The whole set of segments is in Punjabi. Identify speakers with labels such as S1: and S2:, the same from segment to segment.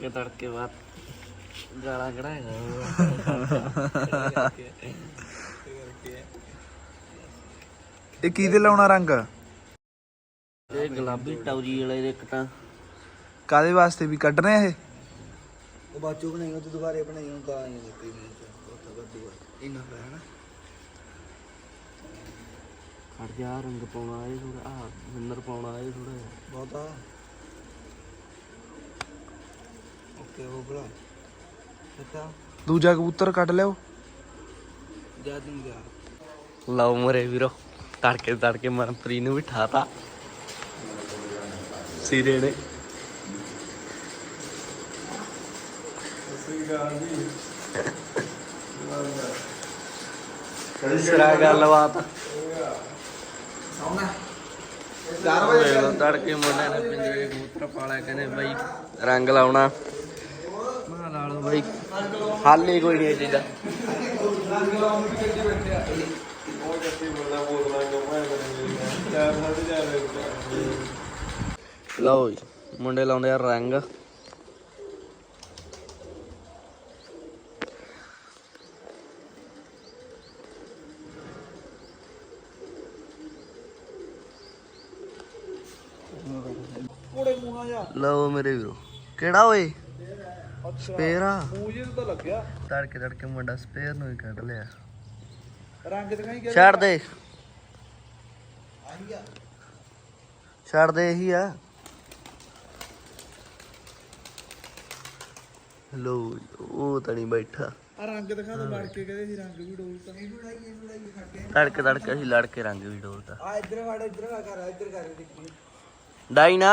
S1: ਕੇ ਤੜਕੇ ਬਾਅਦ ਗਾਲਾਂ ਕਢਾਏਗਾ
S2: ਇਹ ਕੀ ਦੇ ਲਾਉਣਾ ਰੰਗ?
S1: ਇਹ ਗੁਲਾਬੀ ਟੌਰੀ ਵਾਲੇ ਦੇ ਇੱਕ ਤਾਂ।
S2: ਕਾਦੇ ਵਾਸਤੇ ਵੀ ਕੱਢਣੇ ਇਹ?
S3: ਉਹ ਬਾਚੂ ਬਣਾਈ ਉਹ ਦੁਬਾਰੇ ਬਣਾਈ ਉਹ ਗਾਂ ਨਹੀਂ ਨਿਕਲੀ ਮੈਨੂੰ ਤੇ ਉੱਥੇ ਬੱਦੂ ਇੰਨਾ ਪਿਆ ਨਾ।
S1: ਖੜ ਜਾ ਰੰਗ ਪਾਉਣਾ ਇਹ ਥੋੜਾ ਆ ਮਿੰਨਰ ਪਾਉਣਾ ਇਹ ਥੋੜਾ
S3: ਬਹੁਤਾ। ਓਕੇ ਉਹ ਬੜਾ ਕਿਤਾ
S2: ਦੂਜਾ ਕਬੂਤਰ ਕੱਢ ਲਿਓ।
S3: ਜਾ ਦਿਨ ਗਿਆ
S1: ਲਓ ਮਰੇ ਵੀਰੋ ਤੜਕੇ ਤੜਕੇ ਮਨਪ੍ਰੀਤ ਨੂੰ ਬਿਠਾਤਾ ਸਿਰੇ ਨੇ। ਸਿਰਾ ਗੱਲਬਾਤ।
S3: ਸੌਣਾ।
S1: ਵੇਲੋ ਤੜਕੇ ਮੁੰਡੇ ਨੇ ਪਿੰਜਰੇ ਕਬੂਤਰ ਪਾਲਿਆ ਕਹਿੰਦੇ ਬਾਈ ਰੰਗ ਲਾਉਣਾ। ਬਾਈ। ਹੱਲ ਹੀ ਕੋਈ ਨਹੀਂ ਇਹ ਚੀਜ਼ ਦਾ। ਲਓ ਜੀ, ਮੁੰਡੇ ਲਾਉਂਦੇ ਆ ਰੰਗ। ਲਓ ਮੇਰੇ ਵੀਰੋ, ਕਿਹੜਾ ਓਏ? ਸਪੇਅਰ ਆ।
S3: ਪੂਜੇ ਤਾਂ ਲੱਗਿਆ।
S1: ਤੜਕੇ ਤੜਕੇ ਮੁੰਡਾ ਸਪੇਅਰ ਨੂੰ ਹੀ ਕੱਢ ਲਿਆ।
S3: ਰੰਗ ਦਿਖਾਈ ਗਿਆ
S1: ਛੱਡ ਦੇ।
S3: ਆਈ ਆ।
S1: ਛੱਡ ਦੇ ਇਹੀ ਆ। ਲੋ ਉਹ ਤਣੀ ਬੈਠਾ।
S3: ਆ ਰੰਗ ਦਿਖਾ ਤਾਂ ਲੜ ਕੇ ਕਹਿੰਦੇ ਸੀ ਰੰਗ ਵੀ ਡੋਲ ਤਾਂ ਨਹੀਂ ਲੜਾਈ ਇਹ ਲੜਾਈ ਖੱਟੇ।
S1: ਤੜਕੇ ਤੜਕੇ ਅਸੀਂ ਲੜ ਕੇ ਰੰਗ ਵੀ ਡੋਲਦਾ
S3: ਆ ਇੱਧਰ ਵੜ ਇੱਧਰ ਕਰ ਇੱਧਰ ਕਰ ਦੇਖੀ।
S1: ਡਾਈ ਨਾ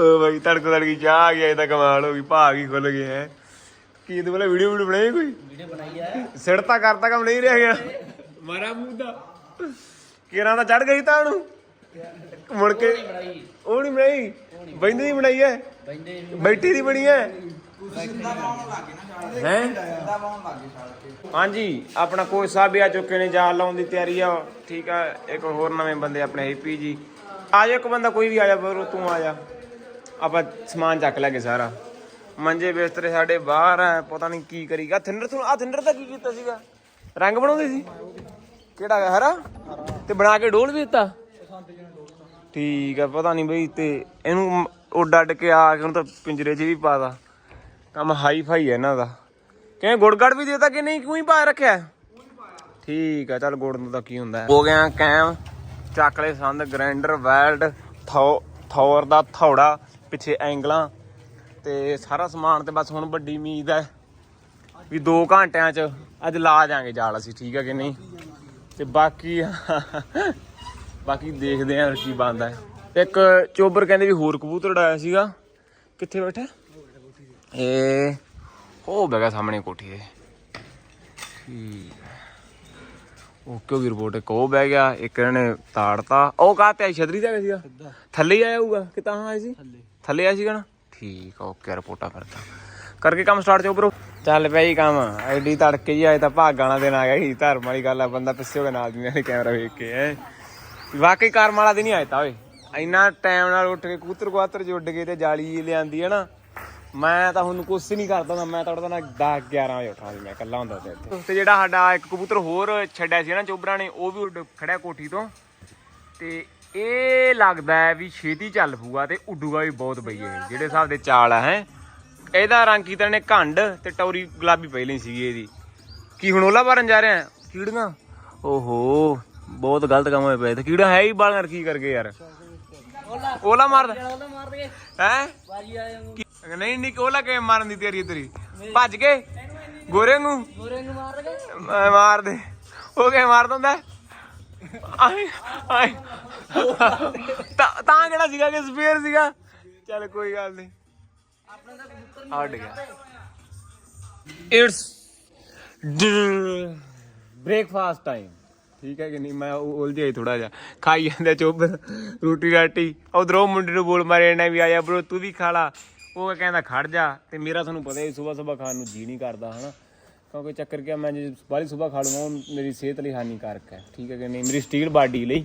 S4: ਓ ਭਾਈ ਤੜਕ ਤੜਕੀ ਚਾਹ ਆ ਗਿਆ ਇਹ ਕਮਾਲ ਹੋ ਗਈ ਭਾਗ ਹੀ ਖੁੱਲ ਗਏ ਹੈ। ਕੀ ਇਹਦੇ ਵਾਲਾ ਵੀਡੀਓ ਵੀਡੀਓ ਬਣਾਈ ਕੋਈ? ਵੀਡੀਓ ਬਣਾਈ ਆ ਸਿਰ ਤਾਂ ਕਰਤਾ ਕੰਮ ਨਹੀਂ ਰਹਿ ਗਿਆ। ਮਾਰਾ ਮੂੰਹ ਕਿਰਾਂ ਦਾ ਚੜ ਗਈ ਤਾਂ ਉਹਨੂੰ। ਮੁੜ ਕੇ ਉਹ ਨਹੀਂ ਬਣਾਈ। ਬੈਂਦੇ ਦੀ ਬਣਾਈ ਹੈ। ਬੈਠੀ ਦੀ ਬਣੀ ਹੈ। ਹਾਂਜੀ ਆਪਣਾ ਕੋਚ ਸਾਹਿਬ ਵੀ ਆ ਚੁੱਕੇ ਨੇ ਜਾਲ ਲਾਉਣ ਦੀ ਤਿਆਰੀ ਆ। ਠੀਕ ਆ ਇੱਕ ਹੋਰ ਨਵੇਂ ਬੰਦੇ ਆਪਣੇ ਏਪੀ ਜੀ ਆ ਇੱਕ ਬੰਦਾ ਕੋਈ ਵੀ ਆ ਜਾ ਪਰ ਤੂੰ ਆ ਜਾ। ਆਪਾਂ ਸਮਾਨ ਚੱਕ ਲਾਂਗੇ ਸਾਰਾ। ਮੰਜੇ ਬਿਸਤਰੇ ਸਾਡੇ ਬਾਹਰ ਆ, ਪਤਾ ਨਹੀਂ ਕੀ ਕਰੀਗਾ ਥਿੰਡਰ ਤੂੰ ਆ ਥਿੰਡਰ ਦਾ ਕੀ ਕੀਤਾ ਸੀਗਾ? ਰੰਗ ਬਣਾਉਂਦੇ ਸੀ? ਕਿਹੜਾ ਹਰਾ? ਤੇ ਬਣਾ ਕੇ ਡੋਲ ਵੀ ਦਿੱਤਾ? ਠੀਕ ਆ, ਪਤਾ ਨਹੀਂ ਬਈ ਤੇ ਇਹਨੂੰ ਉੱਡ ਅੱਡ ਕੇ ਆ ਕੇ ਉਹਨੂੰ ਤਾਂ ਪਿੰਜਰੇ 'ਚ ਵੀ ਪਾਦਾ ਕੰਮ ਹਾਈ ਫਾਈ ਹੈ ਇਹਨਾਂ ਦਾ। ਕਿਵੇਂ ਗੁੜਗੜ ਵੀ ਦੇਤਾ ਕਿ ਨਹੀਂ? ਕਿਉਂ ਹੀ ਪਾ ਰੱਖਿਆ? ਠੀਕ ਆ, ਚੱਲ ਗੁੜ ਨੂੰ ਤਾਂ ਕੀ ਹੁੰਦਾ ਹੋ। ਗਿਆ ਕੈਮ ਚੱਕ ਲੈ ਸੰਦ ਗ੍ਰਾਈਂਡਰ ਵੈਲਡ ਥੌਰ ਦਾ ਥੌੜਾ। ਪਿੱਛੇ ਐਂਗਲਾਂ ਤੇ ਸਾਰਾ ਸਮਾਨ ਤੇ ਬਸ ਹੁਣ ਵੱਡੀ ਉਮੀਦ ਹੈ ਵੀ 2 ਘੰਟਿਆਂ 'ਚ ਅੱਜ ਲਾ ਜਾਾਂਗੇ ਜਾਲ ਅਸੀਂ ਠੀਕ ਹੈ ਕਿ ਨਹੀਂ? ਤੇ ਬਾਕੀ ਬਾਕੀ ਦੇਖਦੇ ਆਂ ਕੀ ਬਣਦਾ ਹੈ। ਇੱਕ ਚੋਬਰ ਕਹਿੰਦੇ ਵੀ ਹੋਰ ਕਬੂਤਰ ਉਡਾਇਆ ਸੀਗਾ। ਕਿੱਥੇ ਬੈਠਾ? ਇਹ ਉਹ ਬੈਗਾ ਸਾਹਮਣੇ ਕੋਠੀ ਦੇ ਠੀਕ ਉਹ ਕਿਉਂ ਵੀ ਰਿਪੋਰਟ ਇੱਕ ਉਹ ਬਹਿ ਗਿਆ ਇੱਕ ਇਹਨਾਂ ਨੇ ਤਾੜਤਾ। ਉਹ ਕਾ ਤੇ ਆ ਗਿਆ ਸੀਗਾ ਥੱਲੇ ਹੀ ਆਇਆ ਹੋਊਗਾ? ਕਿ ਤਾਂ ਆਇਆ ਸੀ? ਥੱਲੇ। ਥੱਲੇ ਆਇਆ ਸੀਗਾ ਨਾ? ਠੀਕ ਆ ਓਕੇ ਰਿਪੋਰਟਾ ਕਰਤਾ ਕਰਕੇ ਕੰਮ ਸਟਾਰਟ ਚੋ ਬਰੋ ਚੱਲ ਪਿਆ ਜੀ ਕੰਮ ਐਡੀ ਤੜਕੇ ਜੀ ਆਏ ਤਾਂ ਭਾਗਾਂ ਵਾਲਾ ਦਿਨ ਆ ਗਿਆ ਸੀ ਧਰਮ ਵਾਲੀ ਗੱਲ ਆ ਬੰਦਾ ਪਿੱਛੇ ਹੋ ਕੇ ਨਾਲ ਦੀ ਨੇ ਕੈਮਰਾ ਵੇਖ ਕੇ ਹੈ। ਵਾਕਈ ਕਰਮ ਵਾਲਾ ਦਿਨ ਹੀ ਆਇਆ ਤਾਂ ਓਏ। ਇੰਨਾ ਟਾਈਮ ਨਾਲ ਉੱਠ ਕੇ ਕੂਤਰ ਕੁਆਤਰ ਜੁੱਡ ਕੇ ਤੇ ਜਾਲੀ ਲਿਆਂਦੀ ਹੈ ਨਾ। ਮੈਂ ਤਾਂ ਹੁਣ ਕੁਛ ਨਹੀਂ ਕਰਦਾ ਹੁੰਦਾ ਮੈਂ ਤਾਂ ਉੱਠਦਾ ਨਾ 10 11 ਵਜੇ ਉੱਠਾਂ ਸੀ ਮੈਂ ਇਕੱਲਾ ਹੁੰਦਾ ਤੇ ਇੱਥੇ। ਤੇ ਜਿਹੜਾ ਸਾਡਾ ਇੱਕ ਕਬੂਤਰ ਹੋਰ ਛੱਡਿਆ ਸੀ ਨਾ ਚੋਬਰਾਂ ਨੇ ਉਹ ਵੀ ਉੱਡ ਖੜਿਆ ਕੋਠੀ ਤੋਂ। ਤੇ ਇਹ ਲੱਗਦਾ ਹੈ ਵੀ ਛੇਤੀ ਚੱਲ ਪੂਗਾ ਤੇ ਉੱਡੂਗਾ ਵੀ ਬਹੁਤ ਬਈ ਇਹ ਜਿਹੜੇ ਹਿਸਾਬ ਦੇ ਚਾਲ ਆ ਹੈ। ਇਹਦਾ ਰੰਗ ਕੀਤਾ ਨੇ? ਘੰਡ ਤੇ ਟੌਰੀ ਗੁਲਾਬੀ ਪਹਿਲਾਂ ਸੀਗੀ ਇਹਦੀ। ਕੀ ਹੁਣ ਉਹਲਾ ਭਰਨ ਜਾ ਰਿਹਾ? ਕੀੜੀਆਂ? ਓਹੋ ਬਹੁਤ ਗਲਤ ਕੰਮ ਹੋਇਆ ਪਿਆ ਤੇ ਕੀੜਾ ਹੈ ਹੀ ਬਾਲਰ ਕੀ ਕਰ ਗਏ ਯਾਰ? ਓਲਾ ਮਾਰਦਾ
S1: ਮਾਰ ਦੇ।
S4: ਹੈ?
S1: ਬਾਜੀ
S4: ਨਹੀਂ ਨਹੀਂ ਓਲਾ ਕਿਵੇਂ ਮਾਰਨ ਦੀ ਤਿਆਰੀ ਤੇਰੀ? ਭੱਜ ਕੇ? ਗੋਰੇ ਨੂੰ
S1: ਗੋਰੇ ਨੂੰ ਮਾਰ ਦੇ
S4: ਮੈਂ ਮਾਰ ਦੇ। ਉਹ ਕਿਵੇਂ ਮਾਰ ਦਿੰਦਾ ਆਏ ਆਏ। ਤਾਂ ਤਾਂ ਕਿਹੜਾ ਸੀਗਾ ਕਿ ਸਪੇਅਰ ਸੀਗਾ? ਚੱਲ ਕੋਈ ਗੱਲ ਨਹੀਂ। ਹਟ ਗਿਆ। ਇਟਸ ਬ੍ਰੇਕਫਾਸਟ ਟਾਈਮ ਠੀਕ ਹੈ ਕਿ ਨਹੀਂ? ਮੈਂ ਉਹ ਉਲਝਿਆ ਥੋੜਾ ਜਿਹਾ। ਖਾਈ ਜਾਂਦੇ ਚੁੱਪ। ਰੋਟੀ ਰਾਟੀ। ਉਧਰੋਂ ਮੁੰਡੇ ਨੂੰ ਬੋਲ ਮਾਰੇ ਨਾ ਵੀ ਆਇਆ ਬ్రో ਤੂੰ ਵੀ ਖਾ ਲਾ। ਉਹ ਕਹਿੰਦਾ ਖੜ ਜਾ। ਤੇ ਮੇਰਾ ਤੁਹਾਨੂੰ ਪਤਾ ਹੀ ਸਵੇਰ ਸਵੇਰ ਖਾਣ ਨੂੰ ਜੀ ਨਹੀਂ ਕਰਦਾ ਹਨਾ? ਕਿਉਂਕਿ ਚੱਕਰ ਕਿਆ ਮੈਂ ਜੇ ਬਾਹਲੀ ਸਵੇਰ ਖਾ ਲੂੰਗਾ ਉਹ ਮੇਰੀ ਸਿਹਤ ਲਈ ਹਾਨੀਕਾਰਕ ਹੈ। ਠੀਕ ਹੈ ਕਿ ਨਹੀਂ? ਮੇਰੀ ਸਟੀਲ ਬਾਡੀ ਲਈ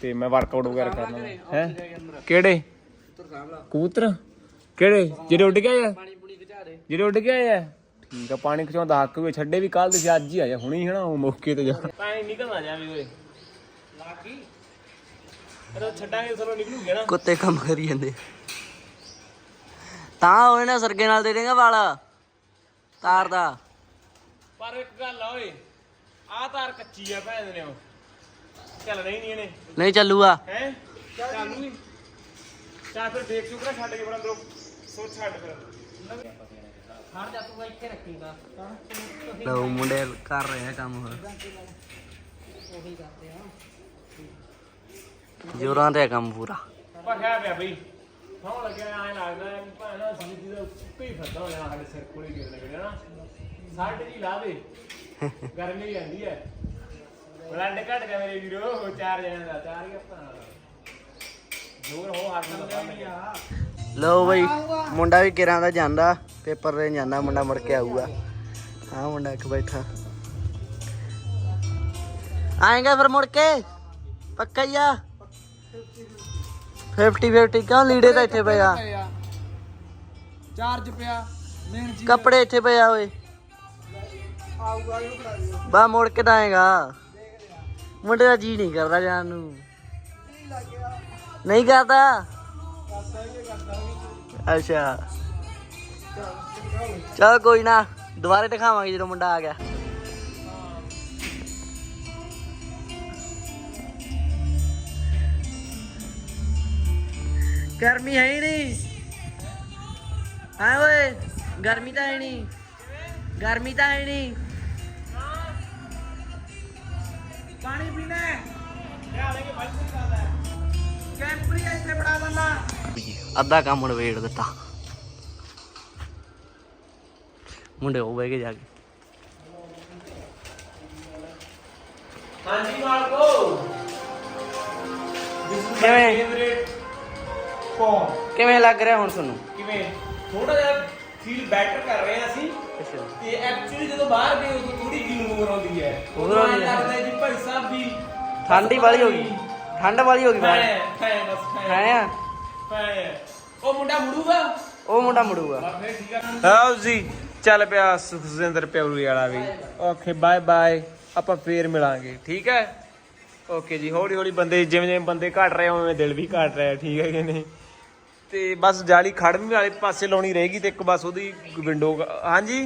S4: ਤੇ ਮੈਂ ਵਰਕਆਊਟ ਵਗੈਰਾ ਕਰਨਾ। ਹੈ? ਕਿਹੜੇ? ਕਬੂਤਰ ਕਿਹੜੇ? ਜਿਹੜੇ ਉੱਡ ਗਏ ਆ? ਜਿਹੜੇ ਉੱਡ ਗਏ ਆ? ਠੀਕ ਆ ਪਾਣੀ ਖਿਚਾਉਂਦਾ ਹੱਕ ਵੀ ਛੱਡੇ ਵੀ ਕੱਲ ਦੇ ਸੀ ਅੱਜ ਹੀ ਆਇਆ ਹੁਣੀ ਹਨਾ ਉਹ ਮੌਕੇ ਤੇ ਜਾ। ਪਾਣੀ ਨਿਕਲਣਾ ਜਾਵੇ ਓਏ। ਲਾਗੀ ਅਰੇ ਛੱਡਾਂਗੇ ਸਰੋਂ ਨਿਕਲੂਗੇ ਨਾ।
S1: ਕੁੱਤੇ ਕੰਮ ਕਰੀ ਜਾਂਦੇ। ਤਾਂ ਹੋਏ ਨਾ ਸਰਗੇ ਨਾਲ ਦੇ ਦੇਗਾ ਵਾਲਾ। ਤਾਰ ਦਾ।
S4: ਪਰ ਇੱਕ ਗੱਲ ਆ ਓਏ ਆ ਤਾਰ ਕੱਚੀ ਆ ਭੈਣ ਨੇ ਉਹ। ਚੱਲ ਨਹੀਂ ਨਹੀਂ ਇਹਨੇ।
S1: ਨਹੀਂ ਚੱਲੂਗਾ।
S4: ਹੈ? ਚਾਲੂ ਹੀ ਚਾ ਫਿਰ ਦੇਖ ਚੁੱਕਾ ਛੱਡ ਕੇ ਬੜਾ ਲੋਕ ਸੋਚ ਛੱਡ ਫਿਰ।
S1: ਲਓ ਮੁੰਡੇ ਕਰ ਰਹੇ ਆ ਕੰਮ ਹੋਰ। ਜੋਰਾਂ ਤੇ ਆ ਕੰਮ ਪੂਰਾ।
S4: ਭਖਿਆ ਪਿਆ ਬਈ। ਸੌਂ ਲੱਗਿਆ ਐਂ ਲੱਗਦਾ ਹੈ ਭਾਣਾ ਜ਼ਿੰਦਗੀ ਦਾ ਉੱਤੇ ਹੀ ਫਿਰਦਾ ਹੋਣਾ ਸਾਡੇ ਸਿਰ ਕੋਲੇ ਗਿਰ ਲੱਗਣੇ ਨਾ। ਸਾਡੇ ਜੀ ਲਾ ਦੇ ਗਰਮੀ ਆਂਦੀ ਹੈ ਬਲੱਡ ਘਟ ਗਿਆ ਮੇਰੇ ਵੀਰੋ ਚਾਰ ਜਣਿਆਂ ਦਾ ਚਾਰ ਹੀ ਆਪਾਂ ਜੋਰ ਹੋ ਹੱਥ ਦਾ
S1: ਲਓ ਬਈ ਮੁੰਡਾ ਵੀ ਕਿਰਾਂ ਦਾ ਜਾਂਦਾ ਪੇਪਰ ਦੇਣ ਜਾਂਦਾ ਮੁੰਡਾ ਮੁੜ ਕੇ ਆਊਗਾ। ਹਾਂ ਮੁੰਡਾ ਇੱਕ ਬੈਠਾ। ਆਏਗਾ ਫਿਰ ਮੁੜ ਕੇ? ਪੱਕਾ ਹੀ ਆ? 50 50 ਕਿਉਂ ਲੀੜੇ ਤਾਂ ਇੱਥੇ ਪਏ ਆ?
S3: ਚਾਰਜ ਪਿਆ ਮੇਨ ਜੀ
S1: ਕੱਪੜੇ ਇੱਥੇ ਪਏ ਆ ਓਏ।
S3: ਆਊਗਾ ਇਹਨੂੰ ਫੜਾ ਦਿਓ
S1: ਬਾ ਮੁੜ ਕੇ ਤਾਂ ਆਏਗਾ। ਮੁੰਡੇ ਦਾ ਜੀ ਨਹੀਂ ਕਰਦਾ ਜਾਣ ਨੂੰ। ਨਹੀਂ ਕਰਦਾ? ਅੱਛਾ। ਚਲ ਕੋਈ ਨਾ, ਦੁਬਾਰੇ ਦਿਖਾਵਾਂਗੇ ਜਦੋਂ ਮੁੰਡਾ ਆ ਗਿਆ। ਗਰਮੀ ਹੈ ਹੀ ਨਹੀਂ। ਹਾਂ ਓਏ, ਗਰਮੀ ਤਾਂ ਹੈ ਨਹੀਂ। ਗਰਮੀ ਤਾਂ ਹੈ ਨਹੀਂ।
S3: ਪਾਣੀ ਪੀਣਾ ਹੈ। ਕੈਂਪਰੀ ਇੱਥੇ ਫੜਾ ਦਿੰਦਾ
S1: ਅੱਧਾ ਕੰਮ ਨਵੇੜ ਦਿੱਤਾ। ਮੁੰਡੇ ਉਹ ਬਹਿ ਕੇ ਜਾ ਕੇ।
S4: ਹਾਂਜੀ ਮਾਲਕੋ।
S1: ਕਿਵੇਂ?
S4: ਫੇਵਰੇਟ ਕੌਣ?
S1: ਕਿਵੇਂ ਲੱਗ ਰਿਹਾ ਹੁਣ ਤੁਹਾਨੂੰ?
S4: ਕਿਵੇਂ? ਥੋੜਾ ਜਿਹਾ ਫੀਲ ਬੈਟਰ ਕਰ ਰਹੇ ਹਾਂ ਅਸੀਂ। ਤੇ ਐਕਚੁਅਲੀ ਜਦੋਂ ਬਾਹਰ ਗਏ ਉਦੋਂ ਥੋੜੀ ਫੀਲ ਹੋਰ ਆਉਂਦੀ ਹੈ।
S1: ਹੋਰ
S4: ਉਦੋਂ ਐਂ
S1: ਆਉਂਦੀ ਹੈ।
S4: ਲੱਗਦਾ ਹੈ ਜੀ ਭਾਈ ਸਾਹਿਬ ਵੀ
S1: ਠੰਡ ਹੀ ਵਾਲੀ ਹੋ ਗਈ। ਠੰਡ ਵਾਲੀ ਹੋ ਗਈ ਬਾਹਰ।
S4: ਹੈ ਹੈ ਬਸ
S1: ਹੈ। ਆ।
S4: ਹੈ। ਉਹ ਮੁੰਡਾ ਮੁੜੂਗਾ?
S1: ਉਹ ਮੁੰਡਾ ਮੁੜੂਗਾ।
S4: ਫੇਰ ਠੀਕ ਆ। ਹਾਂ ਜੀ ਚੱਲ ਪਿਆ ਸੁਖਜਿੰਦਰ ਪਿਉਰੀ ਵਾਲਾ ਵੀ। Okay bye bye. ਆਪਾਂ ਫੇਰ ਮਿਲਾਂਗੇ ਠੀਕ ਹੈ? ਓਕੇ ਜੀ ਹੌਲੀ ਹੌਲੀ ਬੰਦੇ ਜਿਵੇਂ ਜਿਵੇਂ ਬੰਦੇ ਘਟ ਰਹੇ ਉਵੇਂ ਦਿਲ ਵੀ ਘਟ ਰਿਹਾ ਠੀਕ ਹੈ ਕਿ ਨਹੀਂ? ਤੇ ਬਸ ਜਾਲੀ ਖੜਵੀਂ ਵਾਲੇ ਪਾਸੇ ਲਾਉਣੀ ਰਹੇਗੀ ਤੇ ਇੱਕ ਬਸ ਉਹਦੀ ਵਿੰਡੋ ਹਾਂਜੀ?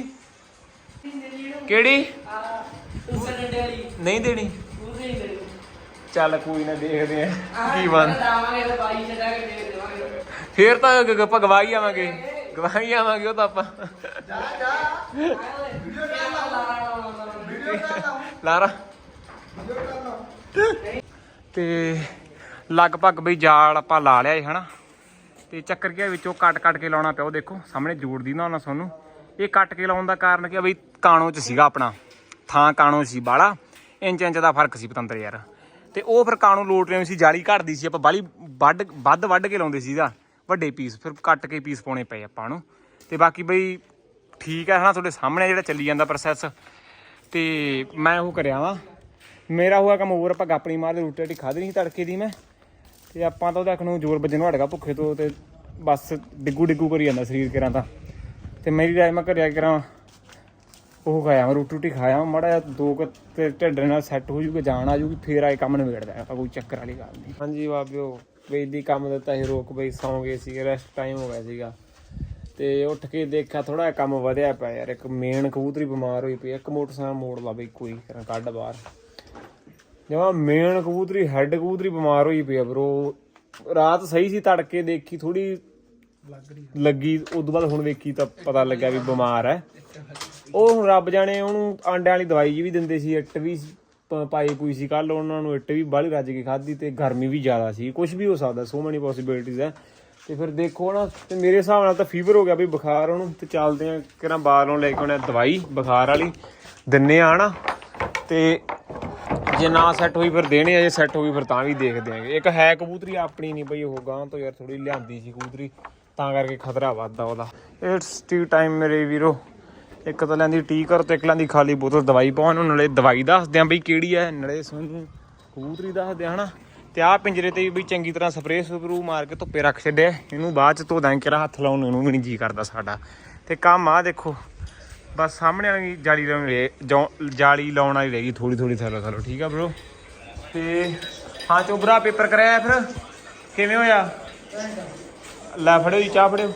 S4: ਕਿਹੜੀ? ਨਹੀਂ ਦੇਣੀ। ਚੱਲ ਕੋਈ ਨਾ ਦੇਖਦੇ ਆ ਕੀ ਬਣ ਫੇਰ ਤਾਂ ਗ- ਗ- ਆਪਾਂ ਗਵਾਈ ਆਵਾਂਗੇ। ਗਵਾਈ ਆਵਾਂਗੇ ਉਹ ਤਾਂ ਆਪਾਂ। ਲਾਰਾ। ਤੇ ਲਗਭਗ ਬਈ ਜਾਲ ਆਪਾਂ ਲਾ ਲਿਆ ਹੈ ਹਨਾ? ਤੇ ਚੱਕਰ ਕੀ ਵਿੱਚੋਂ ਕੱਟ ਕੱਟ ਕੇ ਲਾਉਣਾ ਪਿਆ। ਉਹ ਦੇਖੋ, ਸਾਹਮਣੇ ਜੋੜਦੀ ਨਾ ਉਹਨਾਂ ਤੁਹਾਨੂੰ ਇਹ ਕੱਟ ਕੇ ਲਾਉਣ ਦਾ ਕਾਰਨ ਕੀ ਬਈ ਕਾਣੋ ਚ ਸੀਗਾ ਆਪਣਾ। ਥਾਂ ਕਾਣੋ ਸੀ ਬਾਲਾ ਇੰਚ ਇੰਚ ਦਾ ਫ਼ਰਕ ਸੀ ਪਤੰਦਰ ਯਾਰ। ਤੇ ਉਹ ਫਿਰ ਕਾਣੋ ਲੋਟ ਰਹੇ ਸੀ, ਜਾਲੀ ਘਟਦੀ ਸੀ। ਆਪਾਂ ਬਾਲੀ ਵੱਡ ਵੱਧ ਵੱਢ ਕੇ ਲਾਉਂਦੇ ਸੀਗਾ ਵੱਡੇ ਪੀਸ ਫਿਰ ਕੱਟ ਕੇ ਪੀਸ ਪਾਉਣੇ ਪਏ ਆਪਾਂ ਨੂੰ ਤੇ ਬਾਕੀ ਬਈ ਠੀਕ ਹੈ ਹਨਾ, ਤੁਹਾਡੇ ਸਾਹਮਣੇ ਜਿਹੜਾ ਚੱਲੀ ਜਾਂਦਾ ਪ੍ਰੋਸੈਸ ਤੇ ਮੈਂ ਉਹ ਕਰਿਆ ਵਾਂ। ਮੇਰਾ ਹੋਇਆ ਕੰਮ ਹੋਰ ਆਪਾਂ ਗੱਪਣੀ ਗਾਪਣੀ ਮਾਰਦੇ ਰੋਟੀ ਰਾਟੀ ਖਾਧੀ ਨਹੀਂ ਤੜਕੇ ਦੀ ਮੈਂ। ਤੇ ਆਪਾਂ ਤਾਂ ਉਹਦਾ ਨੂੰ ਜ਼ੋਰ ਵੱਜਣ ਨੂੰ ਹਟਗਾ ਭੁੱਖੇ ਤੋਂ ਤੇ ਬਸ ਡਿੱਗੂ ਡਿੱਗੂ ਕਰੀ ਜਾਂਦਾ ਸਰੀਰ ਕਿਰਾਂ ਤਾਂ। ਤੇ ਮੇਰੀ ਰਾਏ ਮੈਂ ਘਰਿਆ ਕਰਾਂ, ਉਹ ਖਾਇਆ ਮੈਂ ਰੋਟੀ ਰੋਟੀ ਖਾਇਆ ਮਾੜਾ ਜਿਹਾ ਦੋ ਕੁ ਤੇ ਢਿੱਡ ਨਾਲ ਸੈੱਟ ਹੋ ਜੂਗਾ ਜਾਣ ਆ ਜੂਗੀ, ਫੇਰ ਆਏ ਕੰਮ ਨਿਬੇੜਦਾ ਆਪਾਂ ਕੋਈ ਚੱਕਰ ਵਾਲੀ ਗੱਲ ਨਹੀਂ। ਹਾਂਜੀ ਬਾਬਿਓ ਵੇਦੀ ਕੰਮ ਦਿੱਤਾ ਸੀ, ਰੋਕ ਬਈ ਸੌਂ ਗਏ ਸੀ ਰੈਸਟ ਟਾਈਮ ਹੋ ਗਿਆ ਸੀਗਾ। ਤੇ ਉੱਠ ਕੇ ਦੇਖਿਆ ਥੋੜਾ ਜਿਹਾ ਕੰਮ ਵਧਿਆ ਪਿਆ ਯਾਰ, ਇੱਕ ਮੇਨ ਕਬੂਤਰੀ ਬਿਮਾਰ ਹੋਈ ਪਈ ਇੱਕ ਮੋਟਰਸਾਈਕਲ ਮੋੜ ਲਾ ਬਈ, ਕੋਈ ਕਰਾਂ, ਕੱਢ ਬਾਹਰ। ਜਮਾ ਮੇਨ ਕਬੂਤਰੀ ਹੈੱਡ ਕਬੂਤਰੀ ਬਿਮਾਰ ਹੋਈ ਪਈ ਆ ਬ్రో ਰਾਤ ਸਹੀ ਸੀ ਤੜਕੇ ਦੇਖੀ ਥੋੜੀ ਲੱਗੀ, ਉਦੋਂ ਬਾਅਦ ਹੁਣ ਵੇਖੀ ਤਾਂ ਪਤਾ ਲੱਗਿਆ ਵੀ ਬਿਮਾਰ ਹੈ। ਉਹ ਹੁਣ ਰੱਬ ਜਾਣੇ ਉਹਨੂੰ ਆਂਡਿਆਂ ਵਾਲੀ ਦਵਾਈ ਜੀ ਵੀ ਦਿੰਦੇ ਸੀ, ਇੱਟ ਵੀ ਪਾਈ ਪੂਈ ਸੀ ਕੱਲ ਉਹਨਾਂ ਨੂੰ, ਇੱਟ ਵੀ ਬਾਹਲੀ ਰੱਜ ਕੇ ਖਾਧੀ ਤੇ ਗਰਮੀ ਵੀ ਜ਼ਿਆਦਾ ਸੀ। ਕੁਝ ਵੀ ਹੋ ਸਕਦਾ ਸੋ ਮੈਨੀ ਪੋਸਿਬਿਲਿਟੀਜ਼ ਹੈ। ਤੇ ਫਿਰ ਦੇਖੋ ਨਾ, ਤੇ ਮੇਰੇ ਹਿਸਾਬ ਨਾਲ ਤਾਂ ਫੀਵਰ ਹੋ ਗਿਆ ਵੀ ਬੁਖਾਰ ਉਹਨੂੰ, ਤੇ ਚੱਲਦੇ ਆ ਕਿਰਾਂ ਬਾਹਰੋਂ ਲੈ ਕੇ ਆਉਣੇ ਦਵਾਈ ਬੁਖਾਰ ਵਾਲੀ। ਦਿੰਨੇ ਆ ਨਾ ਤੇ ਜੇ ਨਾ ਸੈੱਟ ਹੋਈ ਫਿਰ ਦੇਣੇ ਆ, ਜੇ ਸੈੱਟ ਹੋ ਗਈ ਫਿਰ ਤਾਂ ਵੀ ਦੇਖਦੇ ਆਂਗੇ। ਇੱਕ ਹੈ ਕਬੂਤਰੀ, ਆਪਣੀ ਨਹੀਂ ਬਈ, ਉਹ ਗਾਂ ਤੋਂ ਯਾਰ ਥੋੜੀ ਲਿਆਂਦੀ ਸੀ ਕਬੂਤਰੀ, ਤਾਂ ਕਰਕੇ ਖਤਰਾ ਵੱਧਦਾ ਉਹਦਾ। ਇਟਸ ਟੀ ਟਾਈਮ ਮੇਰੇ ਵੀਰੋ। ਇੱਕ ਤਾਂ ਲੈਂਦੀ ਟੀਕਰ ਤੇ ਇੱਕ ਲੈਂਦੀ ਖਾਲੀ ਬੋਤਲ ਦਵਾਈ ਪਾਉਣ ਨੂੰ, ਨਾਲੇ ਦਵਾਈ ਦੱਸਦੇ ਆਂ ਬਈ ਕਿਹੜੀ ਹੈ ਨਾਲੇ ਸਾਨੂੰ ਕਬੂਤਰੀ ਦੱਸਦੇ ਆ, ਹਨਾ? ਤੇ ਆਹ ਪਿੰਜਰੇ ਤੇ ਵੀ ਚੰਗੀ ਤਰ੍ਹਾਂ ਸਪਰੇਅ ਸਪਰੂ ਮਾਰ ਕੇ ਧੁੱਪੇ ਰੱਖ ਛੱਡਿਆ। ਇਹਨੂੰ ਬਾਅਦ ਚ ਧੋ ਦਾਂ ਕਿਰਾ ਹੱਥ ਲਾਉਣ ਨੂੰ ਵੀ ਨਹੀਂ ਜੀ ਕਰਦਾ ਸਾਡਾ। ਤੇ ਕੰਮ ਆ ਦੇਖੋ। ਬਸ ਸਾਹਮਣੇ ਵਾਲੀ ਜਾਲੀ ਲਾਉਣ ਰਹਿ- ਜੌ- ਜਾਲੀ ਲਾਉਣ ਵਾਲੀ ਰਹੇਗੀ ਥੋੜੀ ਥੋੜੀ ਥੱਲੇ ਥੱਲੇ, ਠੀਕ ਆ ਬ్రో ਤੇ ਹਾਂ ਚੋਬਰਾ ਪੇਪਰ ਕਰਾਇਆ ਫਿਰ? ਕਿਵੇਂ ਹੋਇਆ? ਲੈ ਫੜਿਓ ਜੀ, ਚਾਹ ਫੜਿਓ।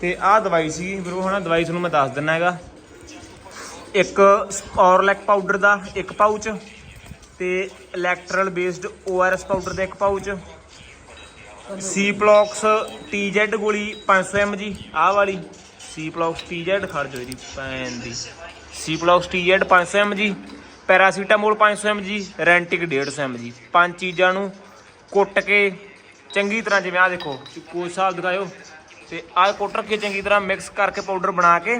S4: ਤੇ ਆਹ ਦਵਾਈ ਸੀ ਬ్రో ਹਨਾ, ਦਵਾਈ ਤੁਹਾਨੂੰ ਮੈਂ ਦੱਸ ਦਿੰਨਾ ਹੈਗਾ। ਇੱਕ ਔਰਲੈਕ ਪਾਊਡਰ ਦਾ ਇੱਕ ਪਾਊਚ ਤੇ ਇਲੈਕਟਰਲ ਬੇਸਡ ORS ਪਾਊਡਰ ਦਾ ਇੱਕ ਪਾਊਚ ਸੀ ਪਲੌਕਸ TZ ਗੋਲੀ 500 mg ਆਹ ਵਾਲੀ। ਸੀ ਪਲੌਕਸ TZ ਖੜ ਜੋ ਇਹਦੀ ਪੈਨ ਦੀ ਸੀ ਪਲੌਕਸ TZ 500 mg paracetamol 500 mg Rantac 150 mg ਪੰਜ ਚੀਜ਼ਾਂ ਨੂੰ ਕੁੱਟ ਕੇ ਚੰਗੀ ਤਰ੍ਹਾਂ ਜਿਵੇਂ ਆ ਦੇਖੋ ਕੋਈ ਹਿਸਾਬ ਦਿਖਾਇਓ। ਤੇ ਆਹ ਕੁੱਟ ਕੇ ਚੰਗੀ ਤਰ੍ਹਾਂ ਮਿਕਸ ਕਰਕੇ ਪਾਊਡਰ ਬਣਾ ਕੇ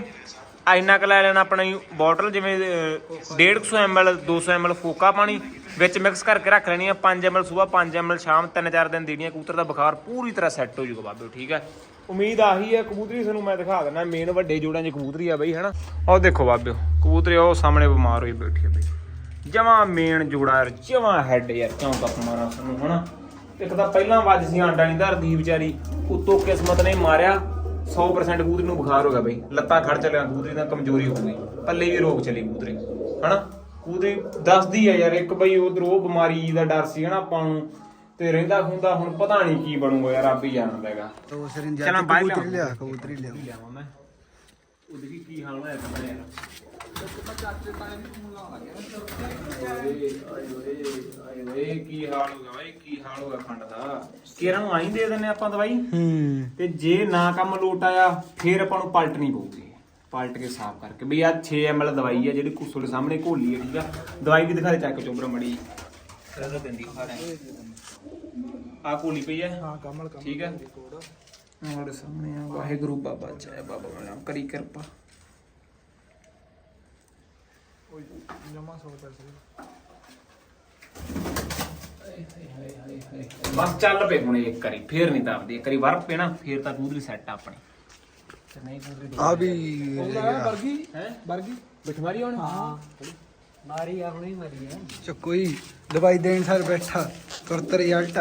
S4: ਆ ਇੰਨਾ ਕੁ ਲੈ ਲੈਣਾ ਆਪਣੀ ਬੋਟਲ ਜਿਵੇਂ ਅਹ, 150 ml 200 ml ਫੋਕਾ ਪਾਣੀ ਵਿੱਚ ਮਿਕਸ ਕਰਕੇ ਰੱਖ ਲੈਣੀ ਆ 5 ml ਸਵੇਰ 5 ml ਸ਼ਾਮ 3-4 ਦਿਨ ਦੇਣੀ ਆ ਕਬੂਤਰ ਦਾ ਬੁਖਾਰ ਪੂਰੀ ਤਰ੍ਹਾਂ ਸੈੱਟ ਹੋ ਜਾਊਗਾ ਬਾਬੇ ਠੀਕ ਹੈ। ਉਮੀਦ ਆਹੀ ਹੈ, ਕਬੂਤਰੀ ਤੁਹਾਨੂੰ ਮੈਂ ਦਿਖਾ ਦਿੰਦਾ ਮੇਨ ਵੱਡੇ ਜੋੜਾਂ 'ਚ ਕਬੂਤਰੀ ਆ ਬਈ, ਹਨਾ? ਆਹ ਦੇਖੋ ਬਾਬਿਓ, ਕਬੂਤਰੀ ਉਹ ਸਾਹਮਣੇ ਬਿਮਾਰ ਹੋਈ ਬੈਠੀ ਆ ਬਈ। ਜਮਾ ਮੇਨ ਜੋੜਾ ਯਾਰ, ਜਮਾ ਹੈਡ ਯਾਰ, ਕਿਉਂ ਕੱਪ ਮਾਰਾਂ ਸਾਨੂੰ, ਹਨਾ? ਇੱਕ ਤਾਂ ਪਹਿਲਾਂ ਵੱਜ ਸੀ ਆਂਡਾ ਨਹੀਂ ਧਰਦੀ ਵਿਚਾਰੀ ਉਤੋਂ ਕਿਸਮਤ ਨੇ ਮਾਰਿਆ 100% ਕਬੂਤਰੀ ਨੂੰ ਬੁਖਾਰ ਹੋ ਗਿਆ ਬਈ। ਲੱਤਾਂ ਖੜ ਚੱਲਿਆ, ਕਬੂਤਰੀ ਦਾ ਕਮਜ਼ੋਰੀ ਹੋ ਗਈ। ਪੱਲੇ ਵੀ ਰੋਗ ਚਲੀ ਕਬੂਤਰੀ, ਹਨਾ? ਕਬੂਤਰੀ ਦੱਸਦੀ ਆ ਯਾਰ, ਇੱਕ ਬਈ ਉਧਰ ਉਹ ਬਿਮਾਰੀ ਦਾ ਡਰ ਸੀ, ਹਨਾ, ਆਪਾਂ ਨੂੰ। ਤੇ ਰਹਿੰਦਾ ਖੁੰਦਾ ਹੁਣ ਪਤਾ ਨਹੀਂ ਕੀ ਬਣੂਗਾ ਯਾਰ ਰੱਬ ਹੀ ਜਾਣਦਾ ਹੈਗਾ।
S3: ਤੋ ਸਰਿੰਜਾ
S4: ਚਲਾਂ ਬਾਹਰ ਲਿਆਵਾਂ।
S3: ਲਿਆ ਕਬੂਤਰੀ ਲਿਆ
S4: ਲਿਆਵਾਂ ਮੈਂ? ਉਹਦੇ ਕੀ ਕੀ ਹਾਲ ਹੋਇਆ ਕਮਰੇ ਯਾਰ ਓਏ ਕੀ ਹਾਲ ਹੋ ਗਿਆ ਓਏ ਕੀ ਹਾਲ ਹੋ ਗਿਆ ਖੰਡ ਦਾ? ਕਿਰਾਂ ਨੂੰ ਆਈ ਦੇ ਦਿੰਨੇ ਆਪਾਂ ਦਵਾਈ?
S3: ਹੂੰ।
S4: ਤੇ ਜੇ ਨਾ ਕੰਮ ਲੋਟ ਆਇਆ ਫਿਰ ਆਪਾਂ ਨੂੰ ਪਲਟਣੀ ਪਊਗੀ। ਪਲਟ ਕੇ ਸਾਫ਼ ਕਰਕੇ। ਬਈ ਆ 6 ml ਦਵਾਈ ਆ ਜਿਹੜੀ ਕੁਸੋ ਦੇ ਸਾਹਮਣੇ ਘੋਲੀ ਹੈ ਠੀਕ ਆ। ਦਵਾਈ ਵੀ ਦਿਖਾ ਦੇ ਚੱਕ ਚੋਬਰਾ ਮੜੀ ਰਦਾ ਦਿੰਦੀ ਖਾ ਰਹੇ ਆ। ਘੋਲੀ ਪਈ ਹੈ?
S3: ਹਾਂ ਕਮਲ ਕਮਲ।
S4: ਠੀਕ ਹੈ। ਸਾਡੇ ਸਾਹਮਣੇ ਆ। ਵਾਹਿਗੁਰੂ ਬਾਬਾ ਜੈ ਬਾਬਾ ਬਣਾ ਕਰੀ ਕਿਰਪਾ।
S3: ਜਮਾ 100 ਪੈਸੇ
S4: ਬਸ ਚੱਲ ਪਏ ਹੁਣ ਇੱਕ ਵਾਰੀ ਫੇਰ ਨਹੀਂ ਦੱਬਦੀ ਇੱਕ ਵਾਰੀ ਵਰ ਪਏ ਨਾ ਫੇਰ ਤਾਂ ਕੂਦਰੀ ਸੈੱਟ ਆ ਆਪਣੀ। ਤੇ ਨਹੀਂ ਕੂਦਰੀ
S3: ਆ ਵੀ
S4: ਵਰਗੀ ਹੈ? ਵਰਗੀ ਬਿਠਮਾਰੀ ਹੁਣ
S3: ਹਾਂ।
S1: ਮਾਰੀ ਆਪਣੀ ਮਰੀ ਆ।
S3: ਚੱਕੋ ਹੀ ਦਵਾਈ ਦੇਣ ਸਰ ਬੈਠਾ ਤੁਰਤ ਰਿਜ਼ਲਟ